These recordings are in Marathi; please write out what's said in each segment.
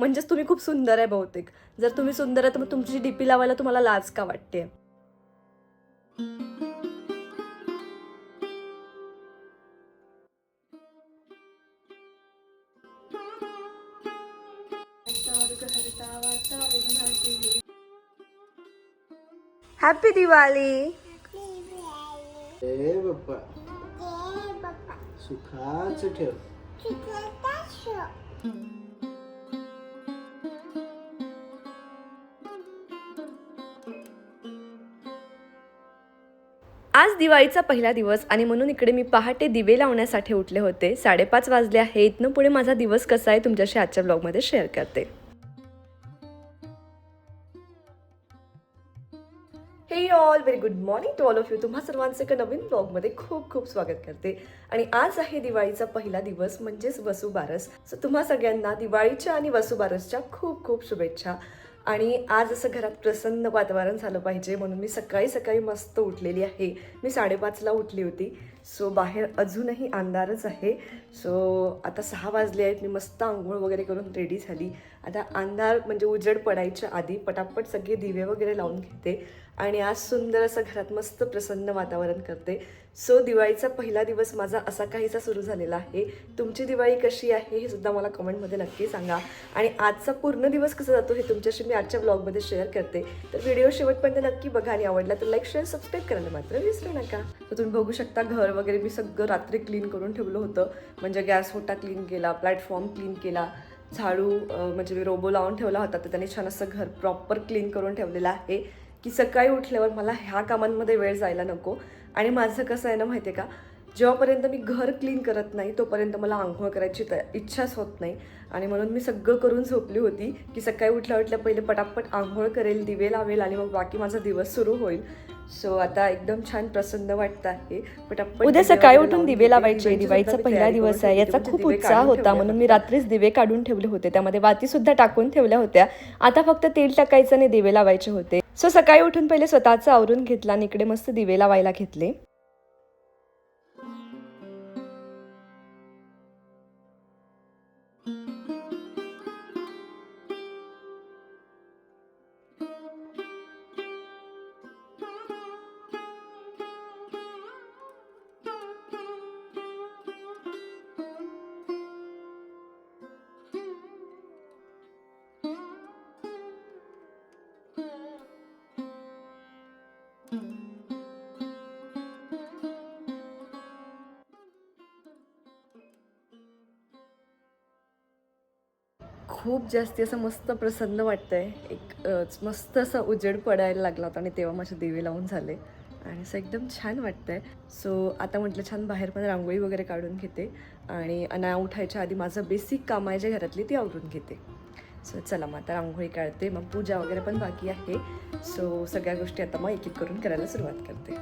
म्हणजेच तुम्ही खूप सुंदर आहे बहुतेक. जर तुम्ही सुंदर आहे तर मग तुमची डीपी लावायला तुम्हाला लाज का वाटते? हॅपी दिवाळी सुखाच ठेव. आज दिवाळीचा पहिला दिवस आणि म्हणून इकडे मी पहाटे दिवे लावण्यासाठी उठले होते. साडेपाच वाजले आहे. इथनं पुढे माझा दिवस कसा आहे तुमच्याशी आजच्या ब्लॉगमध्ये शेअर करते. Hey all very good morning to all of you तुम्हा सर्वांचं एका नवीन ब्लॉगमध्ये खूप खूप स्वागत करते. आणि आज आहे दिवाळीचा पहिला दिवस म्हणजेच वसुबारस. सो तुम्हा सगळ्यांना दिवाळीच्या आणि वसुबारसच्या खूप खूप शुभेच्छा. आणि आज असं घरात प्रसन्न वातावरण झालं पाहिजे म्हणून मी सकाळी सकाळी मस्त उठलेली आहे. मी साडेपाचला उठली होती. सो बाहेर अजूनही अंधारच आहे. सो आता सहा वाजले आहेत. मी मस्त आंघोळ वगैरे करून रेडी झाली. आता अंधार म्हणजे उजेड पडायच्या आधी पटापट सगळे दिवे वगैरे लावून घेते. आणि आज सुंदर असं घरात मस्त प्रसन्न वातावरण करते. सो दिवाळीचा पहिला दिवस माझा असा काहीसा सुरू झालेला आहे. तुमची दिवाळी कशी आहे हे सुद्धा मला कमेंटमध्ये नक्की सांगा. आणि आजचा पूर्ण दिवस कसा जातो हे तुमच्याशी मी आजच्या ब्लॉगमध्ये शेअर करते. तर व्हिडिओ शेवटपर्यंत नक्की बघा आणि आवडला तर लाईक शेअर सबस्क्राईब करायला मात्र विसरू नका. तर तुम्ही बघू शकता घर वगैरे मी सगळं रात्री क्लीन करून ठेवलं होतं. म्हणजे गॅस होटा क्लीन केला प्लॅटफॉर्म क्लीन केला झाडू म्हणजे मी रोबो लावून ठेवला होता तर त्याने छान असं घर प्रॉपर क्लीन करून ठेवलेलं आहे. की सकाळी उठल्यावर मला ह्या कामांमध्ये वेळ जायला नको. आणि माझं कसं आहे ना माहिती आहे का? जेव्हापर्यंत मी घर क्लीन करत नाही तोपर्यंत मला आंघोळ करायची त इच्छाच होत नाही. आणि म्हणून मी सगळं करून झोपली होती की सकाळी उठल्या उठल्या पहिले पटापट आंघोळ करेल दिवे लावेल आणि मग बाकी माझा दिवस सुरू होईल. सो आता एकदम छान प्रसन्न वाटत आहे. पटापट उद्या सकाळी उठून दिवे. लावायचे दिव्यांची दिवाळीचा पहिला दिवस आहे. याचा म्हणजे खूप उत्साह होता. म्हणून. मी रात्रीच दिवे काढून ठेवले होते. त्यामध्ये वाती सुद्धा टाकून ठेवल्या होत्या. आता फक्त तेल टाकायचं आणि दिवे लावायचे होते. सो सकाळी उठून पहिले स्वतःचं आवरून घेतला आणि इकडे मस्त दिवे लावायला घेतले. खूप जास्ती असं मस्त प्रसन्न वाटतं आहे एक मस्त असा उजेड पडायला लागला होता आणि तेव्हा माझे देवी लावून झाले. आणि असं एकदम छान वाटतंय. सो आता म्हटलं छान बाहेर पण रांगोळी वगैरे काढून घेते. आणि अना उठायच्या आधी माझं बेसिक काम आहे जे घरातली ती आवरून घेते. सो चला मग आता रांगोळी काढते. मग पूजा वगैरे पण बाकी आहे. सो सगळ्या गोष्टी आता मग एक एक करून करायला सुरुवात करते.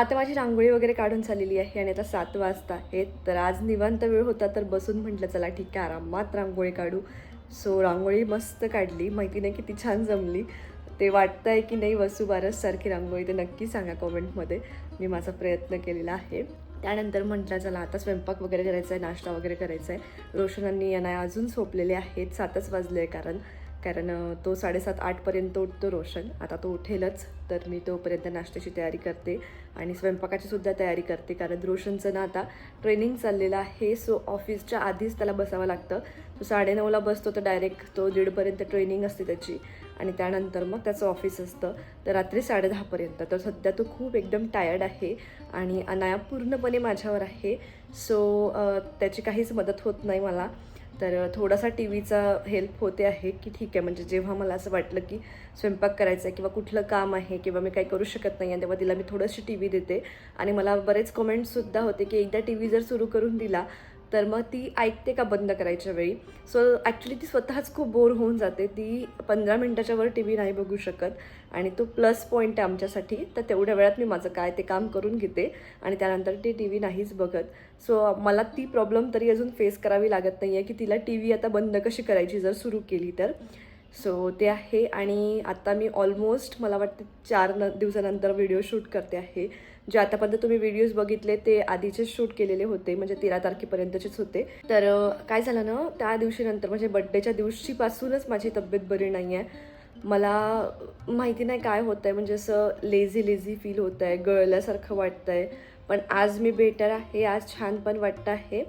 आता माझी रांगोळी वगैरे काढून झालेली आहे आणि आता सात वाजता आहेत. तर आज निवांत वेळ होता तर बसून म्हटलं चला ठीक आहे आरामात रांगोळी काढू. सो रांगोळी मस्त काढली. माहिती नाही किती छान जमली. ते वाटतं आहे की नाही वसुबारससारखी रांगोळी ते नक्की सांगा कॉमेंटमध्ये. मी माझा प्रयत्न केलेला आहे. त्यानंतर म्हटलं चला आता स्वयंपाक वगैरे करायचा आहे नाश्ता वगैरे करायचा आहे रोशनांनी यांना अजून झोपलेले आहेत. सातच वाजले आहे कारण. कारण तो साडेसात आठपर्यंत उठतो रोशन. आता तो उठेलच तर मी तोपर्यंत नाश्त्याची तयारी करते आणि स्वयंपाकाची सुद्धा तयारी करते. कारण रोशनचं ना आता ट्रेनिंग चाललेलं आहे सो ऑफिसच्या आधीच त्याला बसावं लागतं. तो साडेनऊला बसतो तर डायरेक्ट तो दीडपर्यंत ट्रेनिंग असते त्याची. आणि त्यानंतर मग त्याचं ऑफिस असतं तर रात्री साडेदहापर्यंत. तर सध्या तो खूप एकदम टायर्ड आहे आणि अनाया पूर्णपणे माझ्यावर आहे. सो त्याची काहीच मदत होत नाही मला. तर थोडासा टी व्हीचा हेल्प होते आहे की ठीक आहे. म्हणजे जेव्हा मला असं वाटलं की स्वयंपाक करायचा आहे किंवा कुठलं काम आहे किंवा मी काही करू शकत नाही आहे तेव्हा तिला मी थोडंशी टी व्ही देते. आणि मला बरेच कमेंट्ससुद्धा होते की एकदा टी व्ही जर सुरू करून दिला तर मग ती ऐकते का बंद करायच्या वेळी? सो ॲक्च्युली ती स्वतःच खूप बोर होऊन जाते. ती पंधरा मिनटाच्या वर टी व्ही नाही बघू शकत. आणि तो प्लस पॉईंट आहे आमच्यासाठी तर तेवढ्या वेळात मी माझं काय ते काम करून घेते. आणि त्यानंतर ती टी व्ही नाहीच बघत. सो मला ती प्रॉब्लेम तरी अजून फेस करावी लागत नाही आहे की तिला टी व्ही आता बंद कशी करायची जर सुरू केली तर. सो ते आहे आणि आता मी ऑलमोस्ट मला वाटतं चार न दिवसानंतर व्हिडिओ शूट करते आहे. जे आतापर्यंत तुम्ही व्हिडिओज बघितले ते आधीचे शूट केलेले होते म्हणजे तेरा तारखेपर्यंतचेच होते. तर काय झालं ना त्या दिवशी नंतर म्हणजे बड्डेच्या दिवशीपासूनच माझी तब्येत बरी नाही आहे मला माहिती नाही काय होतं आहे म्हणजे असं लेझी लेझी फील होतं आहे गळल्यासारखं वाटतं आहे पण आज मी बेटर आहे आज छान पण वाटतं आहे.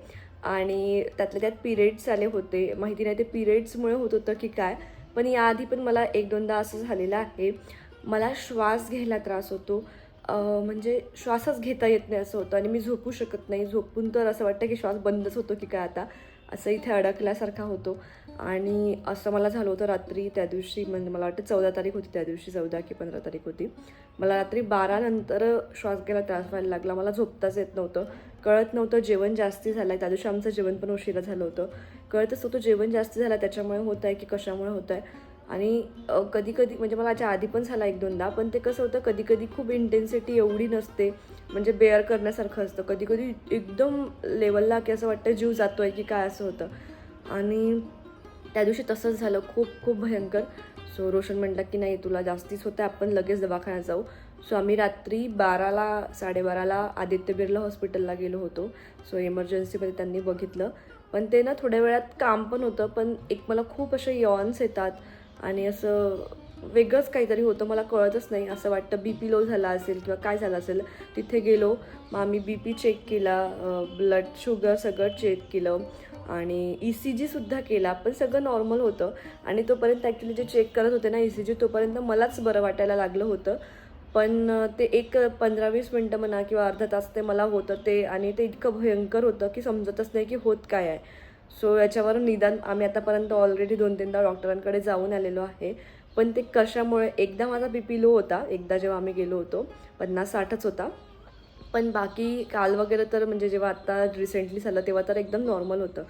आणि त्यातल्या त्यात पिरियड्स आले होते. माहिती नाही ते पिरियड्समुळे होत होतं की काय पण याआधी पण मला एक दोनदा असं झालेलं आहे. मला श्वास घ्यायला त्रास होतो. म्हणजे श्वासच घेता येत नाही असं होतं आणि मी झोपू शकत नाही. झोपून तर असं वाटतं की श्वास बंदच होतो की काय आता. असं इथे अडकल्यासारखा होतो. आणि असं मला झालं होतं रात्री त्या दिवशी म्हणजे मला वाटतं चौदा तारीख होती त्या दिवशी चौदा की पंधरा तारीख होती. मला रात्री बारानंतर श्वास घ्यायला त्रास व्हायला लागला. मला झोपताच येत नव्हतं. कळत नव्हतं जेवण जास्ती झालं आहे त्या दिवशी आमचं जेवण पण उशिरा झालं होतं. कळतच होतं जेवण जास्ती झालं त्याच्यामुळे होत आहे की कशामुळे होत आहे आणि कधी कधी म्हणजे मला याच्या आधी पण झाला एक दोनदा पण ते कसं होतं कधी कधी खूप इंटेन्सिटी एवढी नसते. म्हणजे बेअर करण्यासारखं असतं. कधी कधी एकदम लेवलला की असं वाटतं जीव जातो आहे की काय असं होतं. आणि त्या दिवशी तसंच झालं. खूप खूप भयंकर. सो रोशन म्हटलं की नाही तुला जास्तीच होतं आपण लगेच दवाखान्यात जाऊ. सो आम्ही रात्री बाराला साडेबाराला आदित्य बिर्ला हॉस्पिटलला गेलो होतो. सो इमर्जन्सीमध्ये त्यांनी बघितलं. पण ते ना थोड्या वेळात काम पण होतं. पण एक मला खूप असे यॉन्स येतात. आणि असं वेगळंच काहीतरी होतं. मला कळतच नाही. असं वाटतं बी पी लो झाला असेल किंवा काय झालं असेल. तिथे गेलो. मग आम्ही बी पी चेक केला. ब्लड शुगर सगळं चेक केलं. आणि ई सी जीसुद्धा केला पण सगळं नॉर्मल होतं. आणि तोपर्यंत ॲक्च्युली जे चेक करत होते ना ई सी जी तोपर्यंत मलाच बरं वाटायला लागलं होतं. पण ते एक पंधरा वीस मिनटं म्हणा किंवा अर्धा तास ते मला होतं ते आणि ते इतकं भयंकर होतं की समजतच नाही की होत काय आहे. सो याच्यावर निदान आम्ही आतापर्यंत ऑलरेडी दोन तीनदा डॉक्टरांकडे जाऊन आलेलो आहे. पण ते कशामुळे एकदा माझा बी पी लो होता एकदा जेव्हा आम्ही गेलो होतो पन्नास साठच होता. पण बाकी काल वगैरे तर म्हणजे जेव्हा आत्ता रिसेंटली झालं तेव्हा तर एकदम नॉर्मल होतं.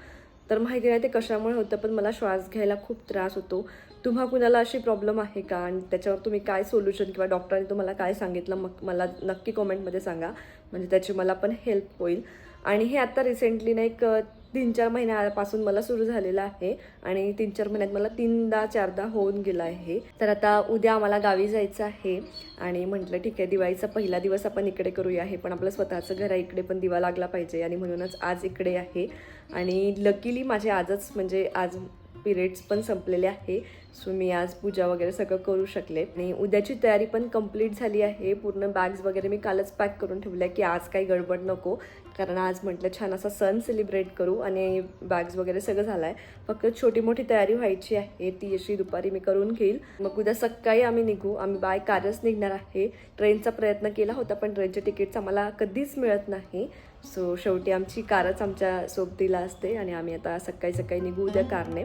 तर माहिती नाही ते कशामुळे होतं पण मला श्वास घ्यायला खूप त्रास होतो. तुम्हा कुणाला अशी प्रॉब्लेम आहे का? आणि त्याच्यावर तुम्ही काय सोल्युशन किंवा डॉक्टरांनी तुम्हाला काय सांगितलं? मग मला नक्की कॉमेंटमध्ये सांगा. म्हणजे त्याची मला पण हेल्प होईल. आणि हे आता रिसेंटली ना एक तीन चार महिन्यापासून मला सुरू झालेलं आहे आणि तीन चार महिन्यात मला तीनदा चारदा होऊन गेलं आहे. तर आता उद्या आम्हाला गावी जायचं आहे आणि म्हटलं ठीक आहे दिवाळीचा पहिला दिवस आपण इकडे करूया आहे पण आपलं स्वतःचं घर आहे इकडे पण दिवा लागला पाहिजे आणि म्हणूनच आज इकडे आहे. आणि लकीली माझे आजच म्हणजे आज पिरियड्स पण संपलेले आहे सो मी आज पूजा वगैरे सगळं करू शकले. आणि उद्याची तयारी पण कंप्लीट झाली आहे. पूर्ण बॅग्स वगैरे मी कालच पॅक करून ठेवल्या की आज काही गडबड नको. कारण आज म्हटलं छान असा सण सेलिब्रेट करू आणि बॅग्स वगैरे सगळं झालं आहे फक्त छोटी मोठी तयारी व्हायची आहे ती अशी दुपारी मी करून घेईल. मग उद्या सकाळी आम्ही निघू आम्ही बाय कारच निघणार आहे. ट्रेनचा प्रयत्न केला होता पण ट्रेनचे तिकीट्स आम्हाला कधीच मिळत नाही. सो शेवटी आमची कारच आमच्या सोबतीला असते आणि आम्ही आता सकाळी सकाळी निघू उद्या कारने.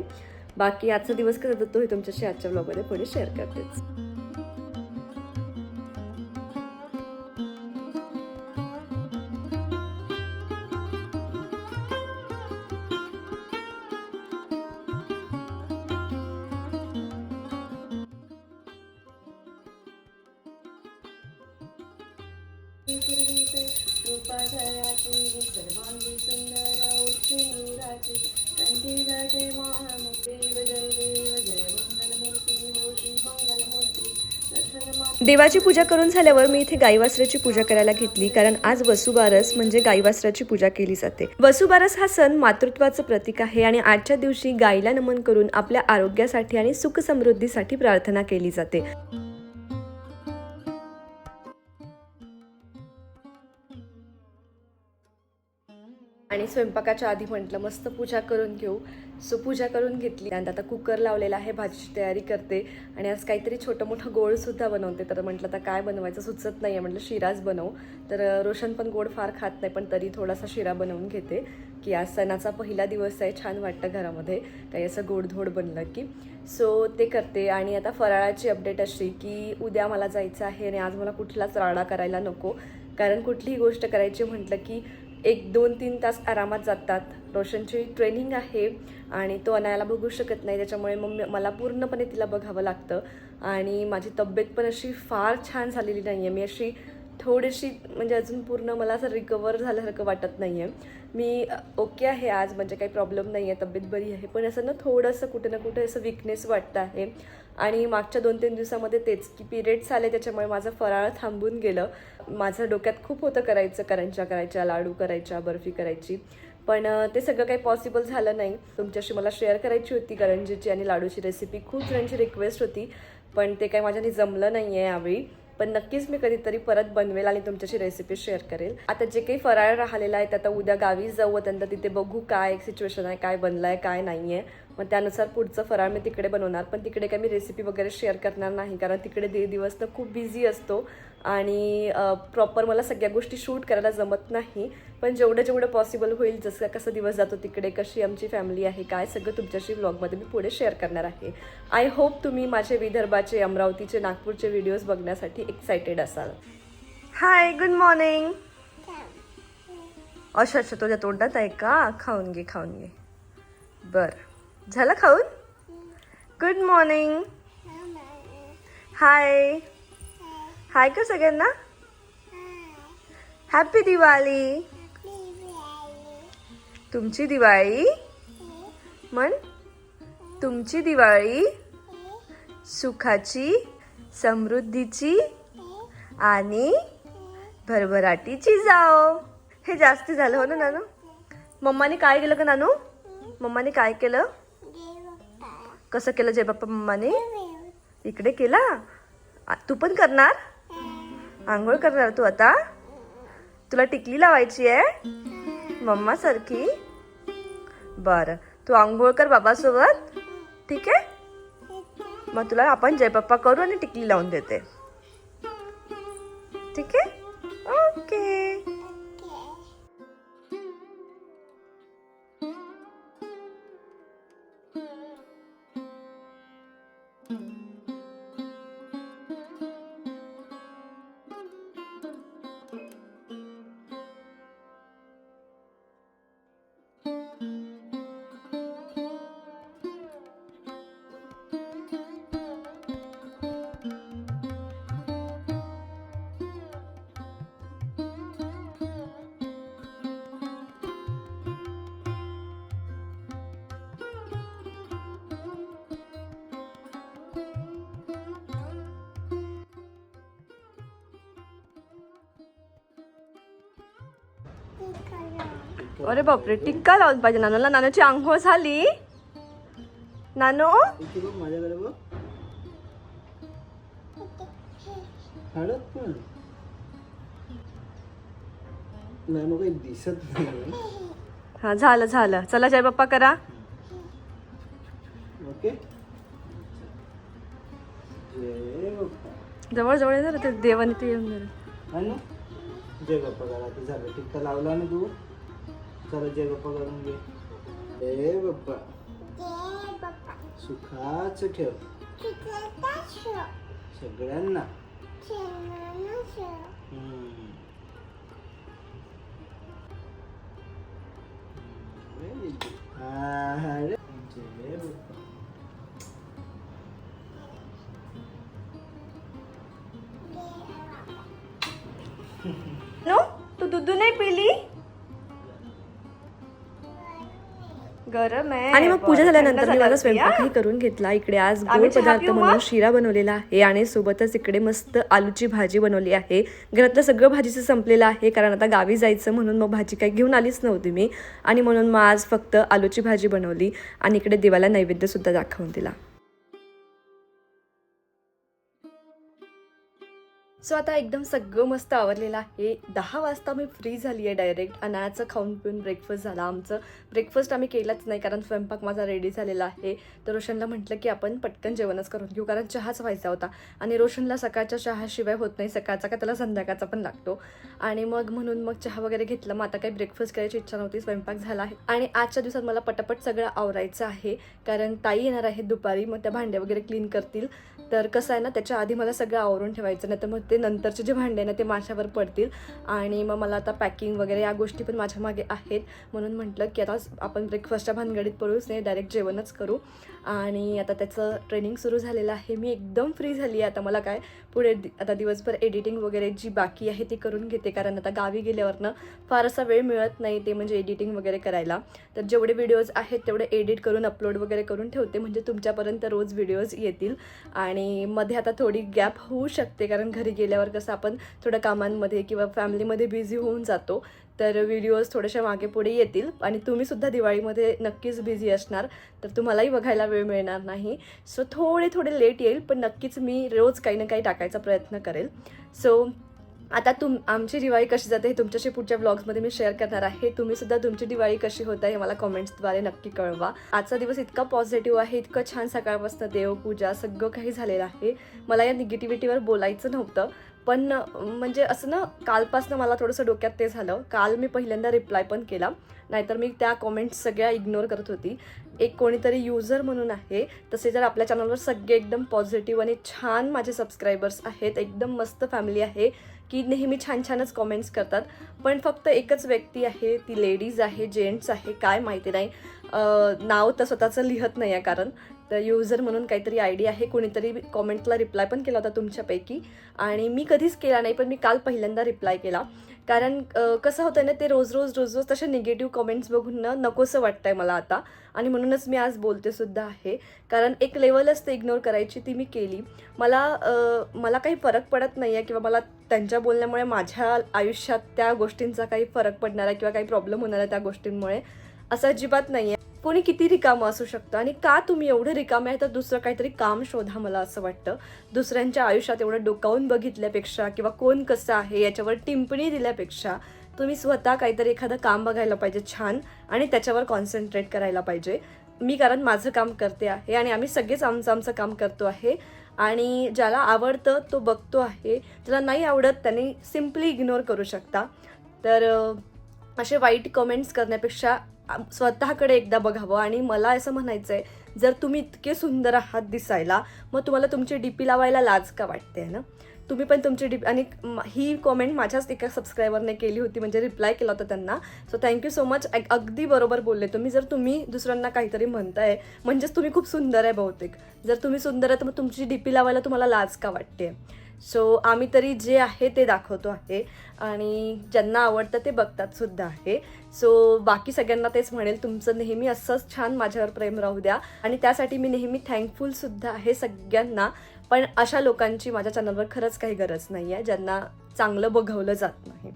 बाकी आजचा दिवस कसा जातो हे तुमच्याशी आजच्या ब्लॉगमध्ये पुढे शेअर करतेच. देवाची पूजा करून झाल्यावर मी इथे गाईवासराची पूजा करायला घेतली कारण आज वसुबारस म्हणजे गाईवासराची पूजा केली जाते. वसुबारस हा सण मातृत्वाचं प्रतीक आहे आणि आजच्या दिवशी गायीला नमन करून आपल्या आरोग्यासाठी आणि सुख समृद्धीसाठी प्रार्थना केली जाते. आणि स्वयंपाकाच्या आधी म्हटलं मस्त पूजा करून घेऊ. सो पूजा करून घेतली. आणि आता कुकर लावलेला आहे भाजीची तयारी करते. आणि आज काहीतरी छोटं मोठं गोडसुद्धा बनवते. तर म्हटलं आता काय बनवायचं? सुचत नाही आहे म्हटलं शिराच बनव. तर रोशन पण गोड फार खात नाही पण तरी थोडासा शिरा बनवून घेते. की आज सणाचा पहिला दिवस आहे छान वाटतं घरामध्ये. काही असं गोडधोड बनलं की. सो ते करते. आणि आता फराळाची अपडेट अशी की उद्या मला जायचं आहे आणि आज मला कुठलाच राडा करायला नको. कारण कुठलीही गोष्ट करायची म्हटलं की एक दोन तीन तास आरामात जातात. रोशनची ट्रेनिंग आहे आणि तो अनायाला बघू शकत नाही. त्याच्यामुळे मग मला पूर्णपणे तिला बघावं लागतं. आणि माझी तब्येत पण अशी फार छान झालेली नाही आहे मी अशी थोडीशी म्हणजे अजून पूर्ण मला असं रिकवर झाल्यासारखं वाटत नाही आहे मी ओके आहे आज म्हणजे काही प्रॉब्लेम नाही आहे तब्येत बरी आहे पण असं ना थोडंसं कुठे ना कुठे असं विकनेस वाटतं आहे. आणि मागच्या दोन तीन दिवसामध्ये तेच की पिरियड्स आले त्याच्यामुळे माझं फराळ थांबून गेलं. माझं डोक्यात खूप होतं करायचं करंच्या करायच्या लाडू करायच्या बर्फी करायची. पण ते सगळं काही पॉसिबल झालं नाही. तुमच्याशी मला शेअर करायची होती करंजीची आणि लाडूची रेसिपी खूप जणांची रिक्वेस्ट होती पण ते काही माझ्याने जमलं नाही आहे यावेळी. पण नक्कीच मी कधीतरी परत बनवेल आणि तुमच्याशी रेसिपी शेअर करेल. आता जे काही फराळ राहिलेला आहे ते आता उद्या गावी जाऊ त्यानंतर तिथे बघू काय सिच्युएशन आहे काय बनलं आहे काय नाही आहे मग त्यानुसार पुढचं फराळ मी तिकडे बनवणार. पण तिकडे काही मी रेसिपी वगैरे शेअर करणार नाही कारण तिकडे दीड दिवस तर खूप बिझी असतो आणि प्रॉपर मला सगळ्या गोष्टी शूट करायला जमत नाही. पण जेवढं जेवढं पॉसिबल होईल जसं कसा दिवस जातो तिकडे कशी आमची फॅमिली आहे काय सगळं तुमच्याशी व्लॉगमध्ये मी पुढे शेअर करणार आहे. आय होप तुम्ही माझे विदर्भाचे अमरावतीचे नागपूरचे व्हिडिओज बघण्यासाठी एक्सायटेड असाल. हाय गुड मॉर्निंग अच्छा अच्छा तुझ्या तोंडात आहे का? खाऊन घे खाऊन घे. बरं. झालं खाऊन? गुड मॉर्निंग हाय हाय का सगळ्यांना? हॅपी दिवाळी तुमची दिवाळी? म्हण. तुमची दिवाळी सुखाची समृद्धीची आणि भरभराटीची जाओ. हे जास्ती झालं हो ना नानू? मम्माने काय केलं का नानू? मम्माने काय केलं? कसं केलं जय बाप्पा मम्माने? इकडे केला? तू पण करणार? आंघोळ करणार तू आता? तुला टिकली लावायची आहे? मम्मा सारखी? बरं. तू आंघोळ कर बाबासोबत. ठीक आहे? मग तुला आपण जय पप्पा करू आणि टिकली लावून देते. ठीक आहे? ओके. अरे बापरे टिक्का लावून पाहिजे नानूला. नानूची आंघोळ झाली. नानू? हा झालं झालं. चला जय बाप्पा करा. जवळ जवळ जरा ते देवाने ते येऊन गेलं. जय बाप्पा करा ते झालं. टिक्का लावला ना तू? चला जय गप्पा करून घे. जय बाप्पा. सुखाच ठेव. सगळ्यांना. हा, रे जय बाप्पा. नो तू दूध नाही पिली? गरम आहे. आणि मग पूजा झाल्यानंतर मी माझा स्वयंपाकही? करून घेतला. इकडे आज गोड पदार्थ? म्हणून शिरा बनवलेला आहे आणि सोबतच इकडे मस्त आलूची भाजी बनवली आहे. घरातलं सगळं भाजीचं संपलेलं आहे कारण आता गावी जायचं म्हणून मग भाजी काही घेऊन आलीच नव्हती मी. आणि म्हणून मग आज फक्त आलूची भाजी बनवली आणि इकडे देवाला नैवेद्य सुद्धा दाखवून दिला. सो आता एकदम सगळं मस्त आवरलेलं आहे. दहा वाजता मी फ्री झाली आहे डायरेक्ट अनायाचं खाऊन पिऊन ब्रेकफास्ट झाला. आमचं ब्रेकफास्ट आम्ही केलाच नाही कारण स्वयंपाक माझा रेडी झालेला आहे. तर रोशनला म्हटलं की आपण पटकन जेवणच करून घेऊ कारण चहाच व्हायचा होता. आणि रोशनला सकाळच्या चहाशिवाय होत नाही. सकाळचा का त्याला संध्याकाळचा पण लागतो. आणि मग म्हणून मग चहा वगैरे घेतला. मग आता काही ब्रेकफास्ट करायची इच्छा नव्हती. स्वयंपाक झाला आहे. आणि आजच्या दिवसात मला पटापट सगळं आवरायचं आहे. कारण ताई येणार आहे दुपारी. मग त्या भांडे वगैरे क्लीन करतील. तर कसं आहे ना त्याच्या आधी मला सगळं आवरून ठेवायचं नाही तर मग ते नंतरचे जे भांडे ना ते माझ्यावर पडतील. आणि मग मला आता पॅकिंग वगैरे या गोष्टी पण माझ्या मागे आहेत. म्हणून म्हटलं की आता आपण ब्रेकफास्टच्या भानगडीत पडूच नाही डायरेक्ट जेवणच करू. आणि आता त्याचं ट्रेनिंग सुरू झालेलं आहे. मी एकदम फ्री झाली आहे आता. मला काय पुढे दि- आता दिवसभर एडिटिंग वगैरे जी बाकी आहे ती करून घेते. कारण आता गावी गेल्यावरनं फार असा वेळ मिळत नाही ते म्हणजे एडिटिंग वगैरे करायला. तर जेवढे व्हिडिओज आहेत तेवढे एडिट करून अपलोड वगैरे करून ठेवते. म्हणजे तुमच्यापर्यंत रोज व्हिडिओज येतील. आणि आणि मध्ये आता थोडी गॅप होऊ शकते कारण घरी गेल्यावर कसं आपण थोडं कामांमध्ये किंवा फॅमिलीमध्ये बिझी होऊन जातो तर व्हिडिओज थोडेशा मागे पुढे येतील. आणि तुम्हीसुद्धा दिवाळीमध्ये नक्कीच बिझी असणार तर तुम्हालाही बघायला वेळ मिळणार नाही. सो थोडे थोडे लेट येईल पण नक्कीच मी रोज काही ना काही टाकायचा प्रयत्न करेल. सो आता तुम आमची दिवाळी कशी जाते हे तुमच्याशी पुढच्या ब्लॉग्समध्ये मी शेअर करणार आहे. तुम्ही सुद्धा तुमची दिवाळी कशी होत आहे हे मला कमेंट्सद्वारे नक्की कळवा. आजचा दिवस इतका पॉझिटिव्ह आहे इतकं छान सकाळपासून देवपूजा सगळं काही झालेलं आहे. मला या निगेटिव्हिटीवर बोलायचं नव्हतं पण म्हणजे असं ना कालपासनं मला थोडंसं डोक्यात ते झालं. काल मी पहिल्यांदा रिप्लाय पण केला. नाहीतर मी त्या कॉमेंट्स सगळ्या इग्नोर करत होती. एक कोणीतरी युजर म्हणून आहे तसे जर आपल्या चॅनलवर सगळे एकदम पॉझिटिव्ह आणि छान माझे सबस्क्रायबर्स आहेत एकदम मस्त फॅमिली आहे की नेहमी छान छानच कॉमेंट्स करतात. पण फक्त एकच व्यक्ती आहे ती लेडीज आहे जेंट्स आहे काय माहिती नाही. नाव तर स्वतःचं लिहत नाही आहे कारण. तर युजर म्हणून काहीतरी आय डी आहे कोणीतरी कॉमेंटला रिप्लाय पण केला होता तुमच्यापैकी. आणि मी कधीच केला नाही पण मी काल पहिल्यांदा रिप्लाय केला. कारण कसं होतं ना ते रोज रोज रोज रोज तसे निगेटिव्ह कमेंट्स बघून ना नकोसं वाटतंय मला आता. आणि म्हणूनच मी आज बोलते सुद्धा आहे. कारण एक लेवलच ते इग्नोर करायची ती मी केली. मला मला काही फरक पडत नाही आहे किंवा मला त्यांच्या बोलण्यामुळे माझ्या आयुष्यात त्या गोष्टींचा काही फरक पडणार आहे किंवा काही प्रॉब्लेम होणार आहे त्या गोष्टींमुळे. असं अजिबात नाही आहे कोणी किती रिकामं असू शकतं आणि का तुम्ही एवढं रिकामे आहे तर दुसरं काहीतरी काम शोधा मला असं वाटतं. दुसऱ्यांच्या आयुष्यात एवढं डोकावून बघितल्यापेक्षा किंवा कोण कसं आहे याच्यावर टिंपणी दिल्यापेक्षा तुम्ही स्वतः काहीतरी एखादं काम बघायला पाहिजे छान आणि त्याच्यावर कॉन्सन्ट्रेट करायला पाहिजे. मी कारण माझं काम करते आहे आणि आम्ही सगळेच आमचं आमचं काम करतो आहे आणि ज्याला आवडतं तो बघतो आहे. ज्याला नाही आवडत त्याने सिम्पली इग्नोर करू शकता. तर असे वाईट कमेंट्स करण्यापेक्षा स्वतःकडे एकदा बघावं. आणि मला असं म्हणायचं आहे जर तुम्ही इतके सुंदर आहात दिसायला मग तुम्हाला तुमची डी पी लावायला लाज का वाटते ना? तुम्ही पण तुमची डी आणि ही कॉमेंट माझ्याच एका सबस्क्रायबरने केली होती म्हणजे रिप्लाय केला होता त्यांना. सो थँक्यू सो मच अगदी बरोबर बोलले तुम्ही. जर तुम्ही दुसऱ्यांना काहीतरी म्हणताय म्हणजेच तुम्ही खूप सुंदर आहे बहुतेक. जर तुम्ही सुंदर आहे तर मग तुमची डी पी लावायला तुम्हाला लाज का वाटते? सो आम्ही तरी जे आहे ते दाखवतो आहे. आणि ज्यांना आवडतं ते बघतात सुद्धा आहे. सो बाकी सगळ्यांना तेच म्हणेल तुमचं नेहमी असंच छान माझ्यावर प्रेम राहू द्या. आणि त्यासाठी मी नेहमी थँकफुल सुद्धा आहे सगळ्यांना. पण अशा लोकांची माझ्या चॅनलवर खरंच काही गरज नाही आहे ज्यांना चांगलं बघवलं जात नाही.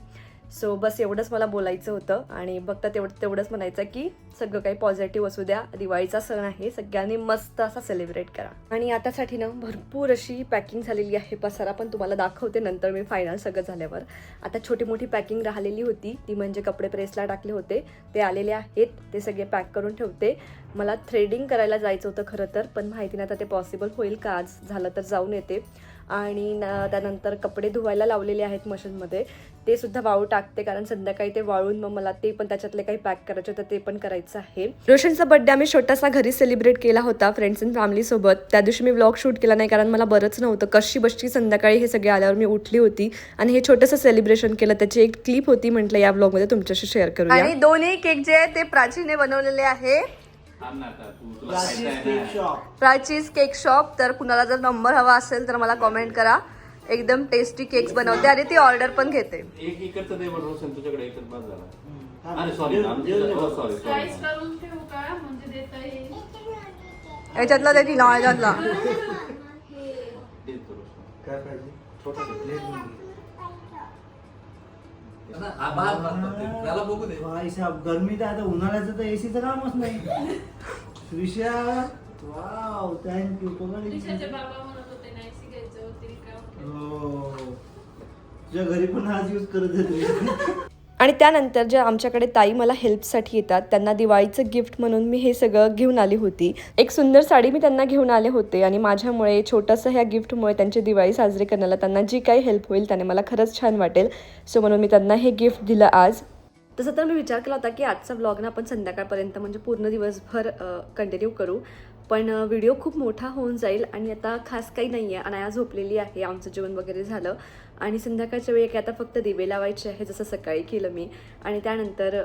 सो बस एवढंच मला बोलायचं होतं आणि बघता तेवढं तेवढंच म्हणायचं की सगळं काही पॉझिटिव्ह असू द्या. दिवाळीचा सण आहे. सगळ्यांनी मस्त असा सेलिब्रेट करा. आणि आतासाठी ना भरपूर अशी पॅकिंग झालेली आहे. पसारा पण तुम्हाला दाखवते. नंतर मी फायनल सगळं झाल्यावर. आता छोटी मोठी पॅकिंग राहिलेली होती. ती म्हणजे कपडे प्रेसला टाकले होते. ते आलेले आहेत. ते सगळे पॅक करून ठेवते. मला थ्रेडिंग करायला जायचं होतं खरं तर. पण माहिती नाही आता ते पॉसिबल होईल का? आज झालं तर जाऊन येते. आणि त्यानंतर कपडे धुवायला लावलेले आहेत मशीनमध्ये. ते सुद्धा वाळू टाकते कारण संध्याकाळी ते वाळून मग मला ते पण त्याच्यातले काही पॅक करायचे तर ते पण करायचं आहे. रोशनचा बर्थडे आम्ही छोटासा घरी सेलिब्रेट केला होता फ्रेंड्स अँड फॅमिली सोबत. त्या दिवशी मी व्लॉग शूट केला नाही कारण मला बरंच नव्हतं. कशी बशी संध्याकाळी हे सगळे आल्यावर मी उठली होती. आणि हे छोटंसं सेलिब्रेशन केलं. त्याची एक क्लिप होती म्हटलं या व्लॉगमध्ये तुमच्याशी शेअर करू आणि दोन्ही केक जे आहे ते प्राचीने बनवलेले आहे. Prachi's cake shop. तर कुणाला जर नंबर हवा असेल तर मला कॉमेंट करा. एकदम टेस्टी केक्स बनवते आणि ती ऑर्डर पण घेते. एक इकडचं दे बरं रोशन तुझ्याकडे एकच बाद झाला. थांब. अरे सॉरी देऊन- देऊन दे बघ. सॉरी स्लाइस सॉरी करून ठेवू का? म्हणजे देता येईल. याच्यातला ते ना याच्यातला काय पाहिजे? छोटा दे. प्लेट घेऊन घे. त्याला बघू दे. भाई साहेब गरमी तर आता उन्हाळ्याचं तर एसीचं कामच नाही. श्रीषा वाव थँक्यू त्रिशाचे बाबा म्हणत होते नाही शिकायचं होते का हो. तुझ्या घरी पण हाच यूज करत आहे आणि त्यानंतर जे आमच्याकडे ताई मला हेल्पसाठी येतात त्यांना दिवाळीचं गिफ्ट म्हणून मी हे सगळं घेऊन आली होती. एक सुंदर साडी मी त्यांना घेऊन आले होते आणि माझ्यामुळे छोटंसं ह्या गिफ्टमुळे त्यांची दिवाळी साजरी करण्याला त्यांना जी काही हेल्प होईल त्याने मला खरंच छान वाटेल. सो म्हणून मी त्यांना हे गिफ्ट दिलं आज. तसं तर मी विचार केला होता की आजचा व्लॉग ना आपण संध्याकाळपर्यंत म्हणजे पूर्ण दिवसभर कंटिन्यू करू. पण व्हिडिओ खूप मोठा होऊन जाईल आणि आता खास काही नाही आहे अनाया झोपलेली आहे आमचं जेवण वगैरे झालं. आणि संध्याकाळच्या वेळी काय आता फक्त दिवे लावायचे आहे जसं सकाळी केलं मी. आणि त्यानंतर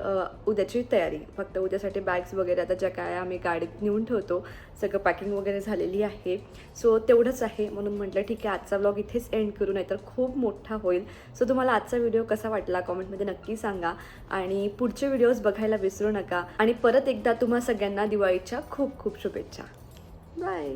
उद्याची तयारी. फक्त उद्यासाठी बॅग्स वगैरे आता ज्या काय आम्ही गाडीत नेऊन ठेवतो सगळं पॅकिंग वगैरे झालेली आहे. सो तेवढंच आहे. म्हणून म्हटलं ठीक आहे आजचा व्लॉग इथेच एंड करू नाहीतर खूप मोठा होईल. सो तुम्हाला आजचा व्हिडिओ कसा वाटला कॉमेंटमध्ये नक्की सांगा. आणि पुढचे व्हिडिओज बघायला विसरू नका. आणि परत एकदा तुम्हा सगळ्यांना दिवाळीच्या खूप खूप शुभेच्छा. बाय